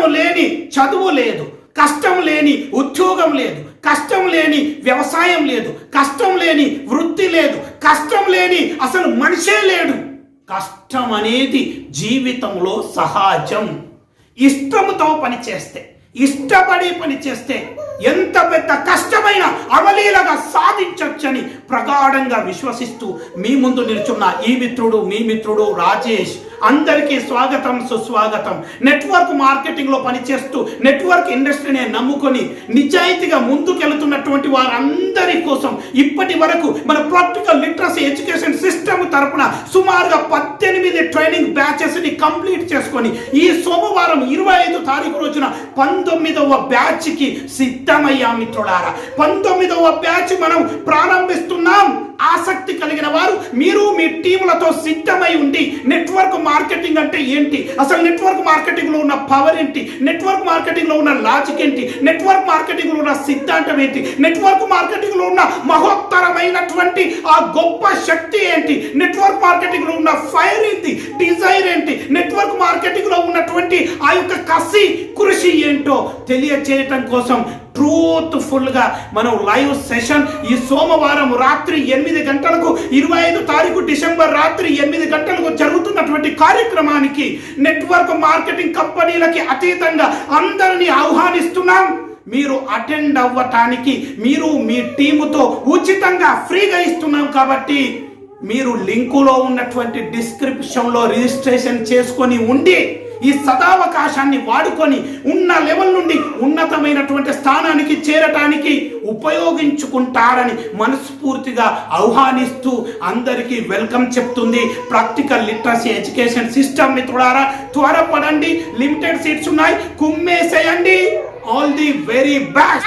కష్టము లేని చదువు లేదు. కష్టం లేని ఉద్యోగం లేదు. కష్టం లేని వ్యవసాయం లేదు. కష్టం లేని వృత్తి లేదు. కష్టం లేని అసలు మనిషే లేడు. కష్టం అనేది జీవితంలో సహజం. ఇష్టముతో పని చేస్తే ఇష్టపడి పని చేస్తే ఎంత పెద్ద కష్టం కష్టమైన అవలీలగా సాధించవచ్చని ప్రగాఢంగా విశ్వసిస్తూ మీ ముందు నిల్చున్న ఈ మిత్రుడు మీ మిత్రుడు రాజేష్. అందరికీ స్వాగతం సుస్వాగతం. నెట్వర్క్ మార్కెటింగ్లో పనిచేస్తూ నెట్వర్క్ ఇండస్ట్రీనే నమ్ముకొని నిజాయితీగా ముందుకెళ్తున్నటువంటి వారందరి కోసం ఇప్పటి వరకు మన ప్రాక్టికల్ లిటరసీ ఎడ్యుకేషన్ సిస్టమ్ తరపున సుమారుగా పద్దెనిమిది ట్రైనింగ్ బ్యాచెస్ని కంప్లీట్ చేసుకొని ఈ సోమవారం ఇరవై ఐదు తారీఖు రోజున పంతొమ్మిదవ బ్యాచ్కి సిద్ధమయ్యా మిత్రులారా. పంతొమ్మిదవ బ్యాచ్ మనం ప్రారంభిస్తున్నాం. ఆసక్తి కలిగిన వారు మీరు మీ టీములతో సిద్ధమై ఉండి నెట్వర్క్ మార్కెటింగ్ అంటే ఏంటి? అసలు నెట్వర్క్ మార్కెటింగ్లో ఉన్న పవర్ ఏంటి? నెట్వర్క్ మార్కెటింగ్లో ఉన్న లాజిక్ ఏంటి? నెట్వర్క్ మార్కెటింగ్లో ఉన్న సిద్ధాంతం ఏంటి? నెట్వర్క్ మార్కెటింగ్లో ఉన్న మహోత్తరమైనటువంటి ఆ గొప్ప శక్తి ఏంటి? నెట్వర్క్ మార్కెటింగ్లో ఉన్న ఫైర్ ఏంటి? డిజైర్ ఏంటి? నెట్వర్క్ మార్కెటింగ్ ఆ యొక్క కసి కృషి ఏంటో తెలియచేయటం కోసం ట్రూత్ఫుల్గా మనం లైవ్ సెషన్ ఈ సోమవారం రాత్రి ఎనిమిది గంటలకు ఇరవై ఐదు తారీఖు డిసెంబర్ రాత్రి ఎనిమిది గంటలకు జరుగుతున్నటువంటి కార్యక్రమానికి నెట్వర్క్ మార్కెటింగ్ కంపెనీలకి అతీతంగా అందరినీ ఆహ్వానిస్తున్నాం. మీరు అటెండ్ అవ్వటానికి మీరు మీ టీముతో ఉచితంగా ఫ్రీగా ఇస్తున్నాం కాబట్టి మీరు లింకులో ఉన్నటువంటి డిస్క్రిప్షన్లో రిజిస్ట్రేషన్ చేసుకొని ఉండి ఈ సదావకాశాన్ని వాడుకొని ఉన్న లెవెల్ నుండి ఉన్నతమైనటువంటి స్థానానికి చేరటానికి ఉపయోగించుకుంటారని మనస్ఫూర్తిగా ఆహ్వానిస్తూ అందరికీ వెల్కమ్ చెప్తుంది ప్రాక్టికల్ లిటరసీ ఎడ్యుకేషన్ సిస్టమ్ మిత్రులారా. త్వరపడండి. లిమిటెడ్ సీట్స్ ఉన్నాయి. కుమ్మేసేయండి. All the very best.